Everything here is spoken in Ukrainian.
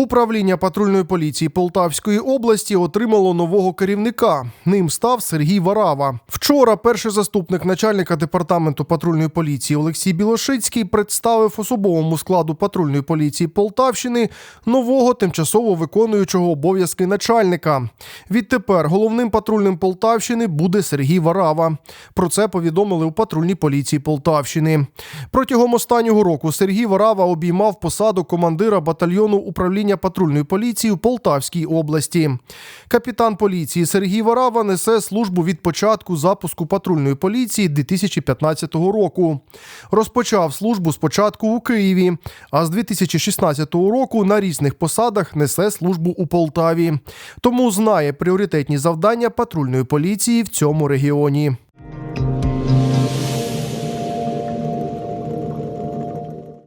Управління патрульної поліції Полтавської області отримало нового керівника. Ним став Сергій Варава. Вчора перший заступник начальника департаменту патрульної поліції Олексій Білошицький представив особовому складу патрульної поліції Полтавщини нового тимчасово виконуючого обов'язки начальника. Відтепер головним патрульним Полтавщини буде Сергій Варава. Про це повідомили у патрульній поліції Полтавщини. Протягом останнього року Сергій Варава обіймав посаду командира батальйону управління патрульної поліції у Полтавській області. Капітан поліції Сергій Варава несе службу від початку запуску патрульної поліції 2015 року. Розпочав службу спочатку у Києві, а з 2016 року на різних посадах несе службу у Полтаві. Тому знає пріоритетні завдання патрульної поліції в цьому регіоні.